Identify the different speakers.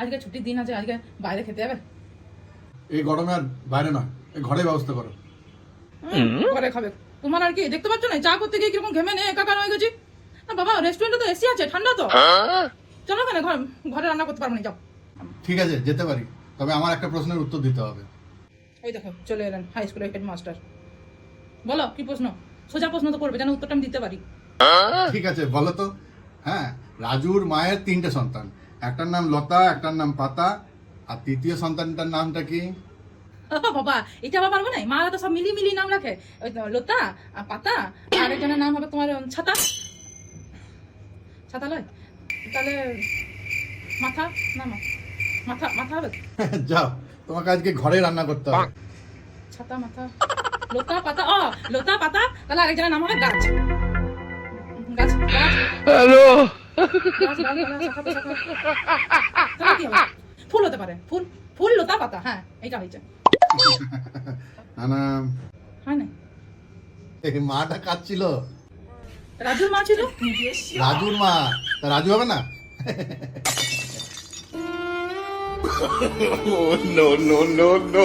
Speaker 1: আজকে ছুটির দিন আছে আজকে বাইরে খেতে যাবে?
Speaker 2: এই গরমে আর বাইরে না ঘরে ব্যবস্থা করো।
Speaker 1: ঘরে খাবে। তোমার আর কি দেখতে পাচ্ছ না চা করতে গিয়ে কীরকম ঘেমে নিয়ে একাকার হয়ে গেছি? না বাবা রেস্টুরেন্টে তো এসি আছে ঠান্ডা তো। চলো কেন ঘরে রান্না করতে পারব না যাও।
Speaker 2: ঠিক আছে যেতে পারি। তবে আমার একটা প্রশ্নের উত্তর দিতে হবে।
Speaker 1: এই দেখো চলে এলেন হাই স্কুলের হেডমাস্টার বলো কি প্রশ্ন? সোজা প্রশ্ন তো করবে যেন উত্তরটা আমি দিতে পারি।
Speaker 2: ঠিক আছে বলো তো। হ্যাঁ রাজুর মায়ের তিনটে সন্তান। একটার নাম লতা একটার নাম পাতা আর তৃতীয় সন্তানটার নামটা কি?
Speaker 1: বাবা এটা আবার পারব না মারা তো সব মিলি মিলি নাম রাখে। লতা আর পাতা আর একজনের নাম হবে তোমার ছাতা ছাতা। লয় তাহলে মাথা না মাথা মাথা হবে?
Speaker 2: যাও তোমাকে আজকে ঘরে রান্না করতে হবে।
Speaker 1: ছাতা মাথা লতা পাতা ও লতা পাতা তাহলে আরেকজনের নাম হবে গাছ। গাছ গাছ। হ্যালো। ফুল হতে পারে ফুল ফুল লতা পাতা হ্যাঁ এইটা হয়েছে
Speaker 2: না না
Speaker 1: হয় না
Speaker 2: এই মাটা কাঁদছিল
Speaker 1: রাজুর মা ছিল
Speaker 2: রাজুর মা তা রাজু হবে না
Speaker 3: no, no, no, no.